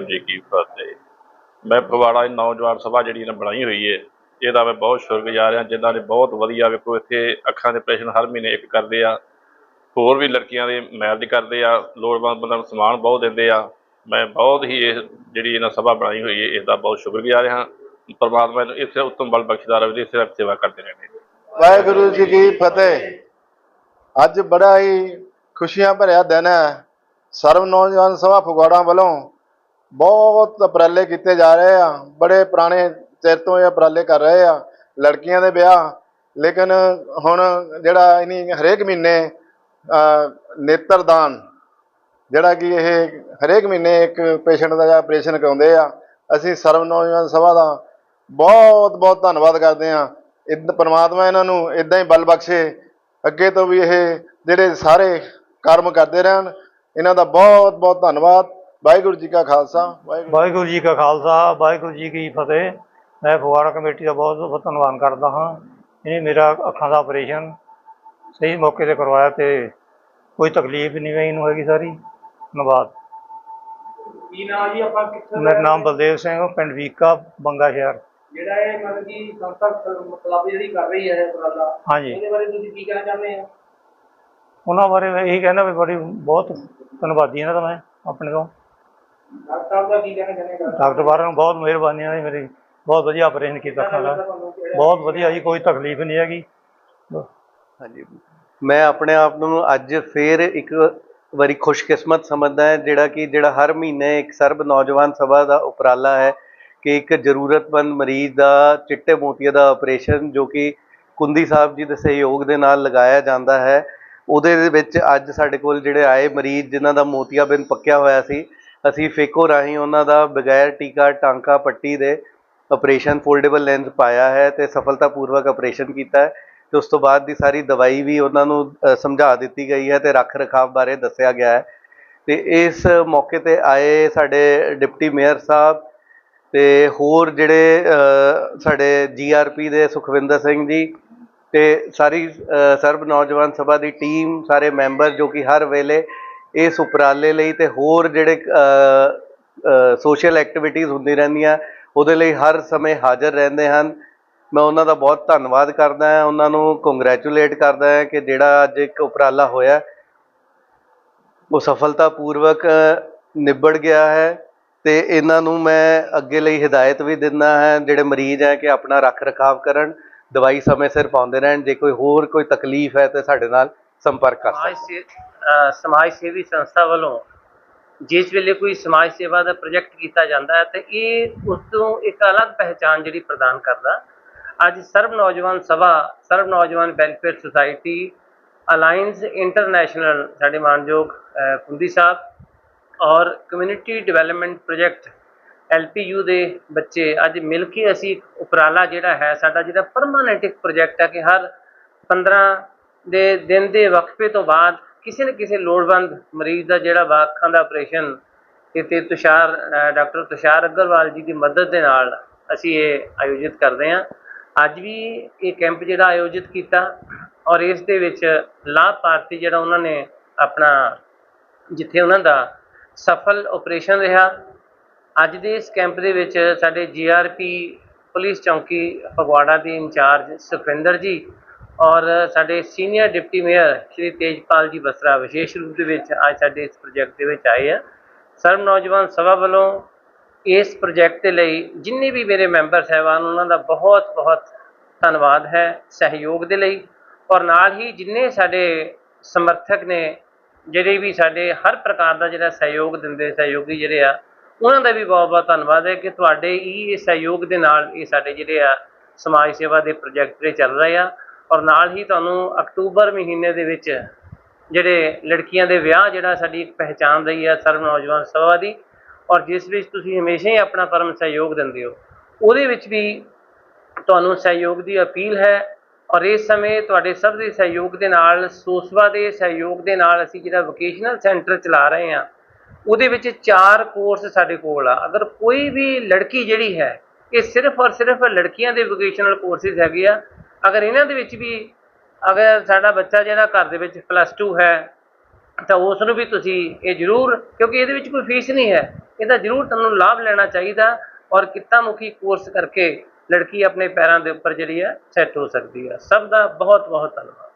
ਵਾਹਿਗੁਰੂ ਜੀ ਕੀ ਫਤਿਹ ਮੈਂ ਫਗਵਾੜਾ ਦੀ ਨੌਜਵਾਨ ਸਭਾ ਜਿਹੜੀ ਇਹਨੇ ਬਣਾਈ ਹੋਈ ਹੈ ਇਹਦਾ ਮੈਂ ਬਹੁਤ ਸ਼ੁਕਰਗੁਜ਼ਾਰ ਹਾਂ, ਜਿਨ੍ਹਾਂ ਨੇ ਬਹੁਤ ਵਧੀਆ ਵੇਖੋ ਇੱਥੇ ਅੱਖਾਂ ਦੇ ਆਪਰੇਸ਼ਨ ਹਰ ਮਹੀਨੇ ਇੱਕ ਕਰਦੇ ਆ, ਹੋਰ ਵੀ ਲੜਕੀਆਂ ਦੇ ਮੈਰਿਜ ਕਰਦੇ ਆ, ਲੋੜਵੰਦ ਬੰਦਿਆਂ ਨੂੰ ਸਮਾਨ ਬਹੁਤ ਦਿੰਦੇ ਆ। ਮੈਂ ਬਹੁਤ ਹੀ ਇਹ ਜਿਹੜੀ ਇਹਨਾਂ ਸਭਾ ਬਣਾਈ ਹੋਈ ਹੈ ਇਸ ਬਹੁਤ ਸ਼ੁਕਰਗੁਜ਼ਾਰ ਹਾਂ। ਪਰਮਾਤਮਾ ਨੂੰ ਇਸੇ ਉੱਤਮ ਬਲ ਬਖਸ਼ਦਾ ਰਹੇ ਇਸੇ ਤਰ੍ਹਾਂ ਸੇਵਾ ਕਰਦੇ ਰਹਿੰਦੇ ਵਾਹਿਗੁਰੂ ਜੀ ਕੀ ਫਤਿਹ। ਅੱਜ ਬੜਾ ਹੀ ਖੁਸ਼ੀਆਂ ਭਰਿਆ ਦਿਨ ਹੈ। ਸਰਵ ਨੌਜਵਾਨ ਸਭਾ ਫਗਵਾੜਾ ਵੱਲੋਂ ਬਹੁਤ ਉਪਰਾਲੇ ਕੀਤੇ ਜਾ ਰਹੇ ਆ। ਬੜੇ ਪੁਰਾਣੇ ਚਿਰ ਤੋਂ ਇਹ ਉਪਰਾਲੇ ਕਰ ਰਹੇ ਆ। ਲੜਕੀਆਂ ਦੇ ਵਿਆਹ ਲੇਕਿਨ ਹੁਣ ਜਿਹੜਾ ਇਨੀ ਹਰੇਕ ਮਹੀਨੇ ਅਹ, ਨੇਤਰਦਾਨ ਜਿਹੜਾ ਕਿ ਇਹ ਹਰੇਕ ਮਹੀਨੇ ਇੱਕ ਪੇਸ਼ੈਂਟ ਦਾ ਆਪਰੇਸ਼ਨ ਕਰਾਉਂਦੇ ਆ। ਅਸੀਂ ਸਰਵ ਨੌਜਵਾਨ ਸਭਾ ਦਾ ਬਹੁਤ ਬਹੁਤ ਧੰਨਵਾਦ ਕਰਦੇ ਹਾਂ ਇਦ ਪਰਮਾਤਮਾ ਇਹਨਾਂ ਨੂੰ ਇਦਾਂ ਹੀ ਬਲ ਬਖਸ਼ੇ। ਅੱਗੇ ਤੋਂ ਵੀ ਇਹ ਜਿਹੜੇ ਸਾਰੇ ਕਰਮ ਕਰਦੇ ਰਹਿਣ ਇਹਨਾਂ ਦਾ ਬਹੁਤ ਬਹੁਤ ਧੰਨਵਾਦ। ਵਾਹਿਗੁਰੂ ਜੀ ਕਾ ਖਾਲਸਾ ਵਾਹਿਗੁਰੂ ਵਾਹਿਗੁਰੂ ਜੀ ਕਾ ਖਾਲਸਾ ਵਾਹਿਗੁਰੂ ਜੀ ਕੀ ਫਤਿਹ। ਮੈਂ ਫਗਵਾੜਾ ਕਮੇਟੀ ਦਾ ਬਹੁਤ ਬਹੁਤ ਧੰਨਵਾਦ ਕਰਦਾ ਹਾਂ। ਇਹ ਮੇਰਾ ਅੱਖਾਂ ਦਾ ਆਪਰੇਸ਼ਨ ਸਹੀ ਮੌਕੇ ਤੇ ਕਰਵਾਇਆ ਤੇ ਕੋਈ ਤਕਲੀਫ ਨਹੀਂ ਹੋਈ ਇਹਨੂੰ ਹੈਗੀ ਸਾਰੀ। ਧੰਨਵਾਦ। ਕੀ ਨਾਮ ਜੀ ਆਪਾਂ ਕਿੱਥੇ ਮੇਰਾ ਨਾਮ ਬਲਦੇਵ ਸਿੰਘ ਪਿੰਡ ਵੀਕਾ ਬੰਗਾ ਸ਼ਹਿਰ। ਜਿਹੜਾ ਇਹ ਮਤਲਬ ਕਿ ਸੰਸਥਾ ਕਲੱਬ ਜਿਹੜੀ ਕਰ ਰਹੀ ਹੈ ਉਪਰਾਲਾ ਹਾਂਜੀ। ਇਹਦੇ ਬਾਰੇ ਤੁਸੀਂ ਕੀ ਕਹਿਣਾ ਚਾਹੁੰਦੇ ਆ ਉਹਨਾਂ ਬਾਰੇ ਮੈਂ ਇਹੀ ਕਹਿਣਾ ਵੀ ਬੜੀ ਬਹੁਤ ਧੰਨਵਾਦੀ ਇਹਨਾਂ ਦਾ ਮੈਂ ਆਪਣੇ ਤੋਂ। ਡਾਕਟਰ ਸਾਹਿਬ ਦਾ ਕੀ ਕਹਿਣਾ ਚਾਹੁੰਦੇ ਆ ਡਾਕਟਰ ਬਾਰਾਂ ਨੂੰ ਬਹੁਤ ਮਿਹਰਬਾਨੀਆਂ ਨੇ ਮੇਰੀ ਬਹੁਤ ਵਧੀਆ ਆਪਰੇਸ਼ਨ ਕੀਤਾ ਦਾ ਬਹੁਤ ਵਧੀਆ ਜੀ ਕੋਈ ਤਕਲੀਫ ਨਹੀਂ ਹੈਗੀ। ਹਾਂਜੀ। ਮੈਂ ਆਪਣੇ ਆਪ ਨੂੰ ਅੱਜ ਫੇਰ ਇੱਕ ਵਾਰੀ ਖੁਸ਼ਕਿਸਮਤ ਸਮਝਦਾ ਹਾਂ ਜਿਹੜਾ ਕਿ ਜਿਹੜਾ ਹਰ ਮਹੀਨੇ ਇੱਕ ਸਰਬ ਨੌਜਵਾਨ ਸਭਾ ਦਾ ਉਪਰਾਲਾ ਹੈ ਕਿ ਇੱਕ ਜ਼ਰੂਰਤਮੰਦ ਮਰੀਜ਼ ਦਾ ਚਿੱਟੇ ਮੋਤੀਏ ਦਾ ਆਪਰੇਸ਼ਨ ਜੋ ਕਿ ਕੁੰਦੀ ਸਾਹਿਬ ਜੀ ਦੇ ਸਹਿਯੋਗ ਦੇ ਨਾਲ ਲਗਾਇਆ ਜਾਂਦਾ ਹੈ ਉਹਦੇ ਵਿੱਚ ਅੱਜ ਸਾਡੇ ਕੋਲ ਜਿਹੜੇ ਆਏ ਮਰੀਜ਼ ਜਿਨ੍ਹਾਂ ਦਾ ਮੋਤੀਆਬਿੰਦ ਪੱਕਿਆ ਹੋਇਆ ਸੀ ਅਸੀਂ ਫੇਕੋ ਰਾਹੀਂ ਉਹਨਾਂ ਦਾ ਬਗੈਰ ਟੀਕਾ ਟਾਂਕਾ ਪੱਟੀ ਦੇ ਆਪਰੇਸ਼ਨ ਫੋਲਡੇਬਲ ਲੈਂਸ ਪਾਇਆ ਹੈ ਤੇ ਸਫਲਤਾਪੂਰਵਕ ਆਪਰੇਸ਼ਨ ਕੀਤਾ ਹੈ ਤੇ ਉਸ ਤੋਂ ਬਾਅਦ ਦੀ ਸਾਰੀ ਦਵਾਈ ਵੀ ਉਹਨਾਂ ਨੂੰ ਸਮਝਾ ਦਿੱਤੀ ਗਈ ਹੈ ਤੇ ਰੱਖ ਰਖਾਵ ਬਾਰੇ ਦੱਸਿਆ ਗਿਆ ਹੈ। ਤੇ ਇਸ ਮੌਕੇ ਤੇ ਆਏ ਸਾਡੇ ਡਿਪਟੀ ਮੇਅਰ ਸਾਹਿਬ ਤੇ ਹੋਰ ਜਿਹੜੇ ਅ, ਸਾਡੇ ਜੀਆਰਪੀ ਦੇ ਸੁਖਵਿੰਦਰ ਸਿੰਘ ਜੀ ਤੇ ਸਾਰੀ ਸਰਬ ਨੌਜਵਾਨ ਸਭਾ ਦੀ ਟੀਮ ਸਾਰੇ ਮੈਂਬਰ ਜੋ ਕਿ ਹਰ ਵੇਲੇ ਇਸ ਉਪਰਾਲੇ ਲਈ ਤੇ ਹੋਰ ਜਿਹੜੇ ਸੋਸ਼ਲ ਐਕਟੀਵਿਟੀਜ਼ ਹੁੰਦੀ ਰਹਿੰਦੀਆਂ, ਉਹਦੇ ਲਈ ਹਰ ਸਮੇਂ ਹਾਜ਼ਰ ਰਹਿੰਦੇ ਹਨ। ਮੈਂ ਉਹਨਾਂ ਦਾ ਬਹੁਤ ਧੰਨਵਾਦ ਕਰਦਾ ਹਾਂ। ਉਹਨਾਂ ਨੂੰ ਕੰਗ੍ਰੈਚੁਲੇਟ ਕਰਦਾ ਹਾਂ ਕਿ ਜਿਹੜਾ ਅੱਜ ਇੱਕ ਉਪਰਾਲਾ ਹੋਇਆ, ਉਹ ਸਫਲਤਾਪੂਰਵਕ ਨਿਬੜ ਗਿਆ ਹੈ ਤੇ ਇਹਨਾਂ ਨੂੰ ਮੈਂ ਅੱਗੇ ਲਈ ਹਦਾਇਤ ਵੀ ਦਿੰਦਾ ਹਾਂ, ਜਿਹੜੇ ਮਰੀਜ਼ ਹੈ ਕਿ ਆਪਣਾ ਰੱਖ ਰਖਾਵ ਕਰਨ। ਦਵਾਈ ਸਮੇਂ ਸਿਰ ਪਾਉਂਦੇ ਰਹਿਣ। ਜੇ ਕੋਈ ਹੋਰ ਕੋਈ ਤਕਲੀਫ ਹੈ ਤੇ ਸਾਡੇ ਨਾਲ ਸੰਪਰਕ ਕਰ ਸਮਾਜ ਸੇ ਸਮਾਜ ਸੇਵੀ ਸੰਸਥਾ ਵੱਲੋਂ ਜਿਸ ਵੇਲੇ ਕੋਈ ਸਮਾਜ ਸੇਵਾ ਦਾ ਪ੍ਰੋਜੈਕਟ ਕੀਤਾ ਜਾਂਦਾ ਹੈ ਤੇ ਇਹ ਉਸ ਤੋਂ ਇੱਕ ਅਲੱਗ ਪਹਿਚਾਨ ਜਿਹੜੀ ਪ੍ਰਦਾਨ ਕਰਦਾ। ਅੱਜ ਸਰਬ ਨੌਜਵਾਨ ਸਭਾ ਸਰਬ ਨੌਜਵਾਨ ਵੈਲਫੇਅਰ ਸੁਸਾਇਟੀ ਅਲਾਈਅੰਸ ਇੰਟਰਨੈਸ਼ਨਲ ਸਾਡੇ ਮਾਨਯੋਗ ਕੁੰਦੀ ਸਾਹਿਬ ਔਰ ਕਮਿਊਨਿਟੀ ਡਿਵੈਲਪਮੈਂਟ ਪ੍ਰੋਜੈਕਟ ਐਲਪੀਯੂ ਦੇ ਬੱਚੇ ਅੱਜ ਮਿਲ ਕੇ ਅਸੀਂ ਉਪਰਾਲਾ ਜਿਹੜਾ ਹੈ ਸਾਡਾ ਜਿਹੜਾ ਪਰਮਾਨੈਂਟ ਇੱਕ ਪ੍ਰੋਜੈਕਟ ਹੈ ਕਿ ਹਰ 15 ਦੇ ਦਿਨ ਦੇ ਵਕਫੇ ਤੋਂ ਬਾਅਦ ਕਿਸੇ ਨਾ ਕਿਸੇ ਲੋੜਵੰਦ ਮਰੀਜ਼ ਦਾ ਜਿਹੜਾ ਵਾ ਅੱਖਾਂ ਦਾ ਆਪਰੇਸ਼ਨ ਤੇ ਤੁਸ਼ਾਰ ਡਾਕਟਰ ਤੁਸ਼ਾਰ ਅਗਰਵਾਲ ਜੀ ਦੀ ਮਦਦ ਦੇ ਨਾਲ ਅਸੀਂ ਇਹ ਆਯੋਜਿਤ ਕਰਦੇ ਹਾਂ। ਅੱਜ ਵੀ ਇਹ ਕੈਂਪ ਜਿਹੜਾ ਆਯੋਜਿਤ ਕੀਤਾ ਔਰ ਇਸ ਦੇ ਵਿੱਚ ਲਾਭਪਾਤਰੀ ਜਿਹੜਾ ਉਹਨਾਂ ਨੇ ਆਪਣਾ ਜਿੱਥੇ ਉਹਨਾਂ ਦਾ ਸਫਲ ਆਪਰੇਸ਼ਨ ਰਿਹਾ। ਅੱਜ ਦੇ ਇਸ ਕੈਂਪ ਦੇ ਵਿੱਚ ਸਾਡੇ ਜੀਆਰਪੀ ਪੁਲਿਸ ਚੌਂਕੀ ਫਗਵਾੜਾ ਦੇ ਇੰਚਾਰਜ ਸੁਖਵਿੰਦਰ ਜੀ ਔਰ ਸਾਡੇ senior deputy mayor Shri Tejpal ji Basra ਵਿਸ਼ੇਸ਼ ਰੂਪ ਦੇ ਵਿੱਚ ਅੱਜ ਸਾਡੇ ਇਸ ਪ੍ਰੋਜੈਕਟ ਦੇ ਵਿੱਚ ਆਏ ਆ। ਸਰਬ ਨੌਜਵਾਨ ਸਭਾ ਵੱਲੋਂ ਇਸ ਪ੍ਰੋਜੈਕਟ ਦੇ ਲਈ ਜਿੰਨੇ ਵੀ ਮੇਰੇ ਮੈਂਬਰ ਸਹਿਬਾਨ, ਉਹਨਾਂ ਦਾ ਬਹੁਤ ਬਹੁਤ ਧੰਨਵਾਦ ਹੈ ਸਹਿਯੋਗ ਦੇ ਲਈ। ਔਰ ਨਾਲ ਹੀ ਜਿੰਨੇ ਸਾਡੇ ਸਮਰਥਕ ਨੇ, ਜਿਹੜੇ ਵੀ ਸਾਡੇ ਹਰ ਪ੍ਰਕਾਰ ਦਾ ਜਿਹੜਾ ਸਹਿਯੋਗ ਦਿੰਦੇ, ਸਹਿਯੋਗੀ ਜਿਹੜੇ ਆ, ਉਹਨਾਂ ਦਾ ਵੀ ਬਹੁਤ ਬਹੁਤ ਧੰਨਵਾਦ ਹੈ ਕਿ ਤੁਹਾਡੇ ਹੀ ਇਹ ਸਹਿਯੋਗ ਦੇ ਨਾਲ ਇਹ ਸਾਡੇ ਜਿਹੜੇ ਆ ਸਮਾਜ ਸੇਵਾ ਦੇ ਪ੍ਰੋਜੈਕਟ ਜਿਹੜੇ ਚੱਲ ਰਹੇ ਆ। ਔਰ ਨਾਲ ਹੀ ਤੁਹਾਨੂੰ ਅਕਤੂਬਰ ਮਹੀਨੇ ਦੇ ਵਿੱਚ ਜਿਹੜੇ ਲੜਕੀਆਂ ਦੇ ਵਿਆਹ ਜਿਹੜਾ ਸਾਡੀ ਇੱਕ ਪਹਿਚਾਨ ਰਹੀ ਹੈ ਸਰਵ ਨੌਜਵਾਨ ਸਭਾ ਦੀ, ਔਰ ਜਿਸ ਵਿੱਚ ਤੁਸੀਂ ਹਮੇਸ਼ਾ ਹੀ ਆਪਣਾ ਪਰਮ ਸਹਿਯੋਗ ਦਿੰਦੇ ਹੋ, ਉਹਦੇ ਵਿੱਚ ਵੀ ਤੁਹਾਨੂੰ ਸਹਿਯੋਗ ਦੀ ਅਪੀਲ ਹੈ, ਔਰ ਇਸ ਸਮੇਂ ਤੁਹਾਡੇ ਸਭ ਦੇ ਸਹਿਯੋਗ ਦੇ ਨਾਲ, ਸੋਸਵਾ ਦੇ ਸਹਿਯੋਗ ਦੇ ਨਾਲ ਅਸੀਂ ਜਿਹੜਾ ਵੋਕੇਸ਼ਨਲ ਸੈਂਟਰ ਚਲਾ ਰਹੇ ਹਾਂ, ਉਹਦੇ ਵਿੱਚ ਚਾਰ ਕੋਰਸ ਸਾਡੇ ਕੋਲ ਆ। ਅਗਰ ਕੋਈ ਵੀ ਲੜਕੀ ਜਿਹੜੀ ਹੈ, ਇਹ ਸਿਰਫ ਔਰ ਸਿਰਫ ਲੜਕੀਆਂ ਦੇ ਵੋਕੇਸ਼ਨਲ ਕੋਰਸਿਸ ਹੈਗੇ ਆ ਅਗਰ ਇਹਨਾਂ ਦੇ ਵਿੱਚ ਵੀ ਅਗਰ ਸਾਡਾ ਬੱਚਾ ਜਿਹੜਾ ਘਰ ਦੇ ਵਿੱਚ ਪਲੱਸ 2 ਹੈ, ਤਾਂ ਉਸ ਨੂੰ ਵੀ ਤੁਸੀਂ ਇਹ ਜ਼ਰੂਰ, ਕਿਉਂਕਿ ਇਹਦੇ ਵਿੱਚ ਕੋਈ ਫੀਸ ਨਹੀਂ ਹੈ। ਇਹਦਾ ਜ਼ਰੂਰ ਤੁਹਾਨੂੰ ਲਾਭ ਲੈਣਾ ਚਾਹੀਦਾ ਔਰ ਕਿੱਤਾ ਮੁਖੀ ਕੋਰਸ ਕਰਕੇ ਲੜਕੀ ਆਪਣੇ ਪੈਰਾਂ ਦੇ ਉੱਪਰ ਜਿਹੜੀ ਹੈ ਸੈੱਟ ਹੋ ਸਕਦੀ ਹੈ। ਸਭ ਦਾ ਬਹੁਤ ਬਹੁਤ ਧੰਨਵਾਦ।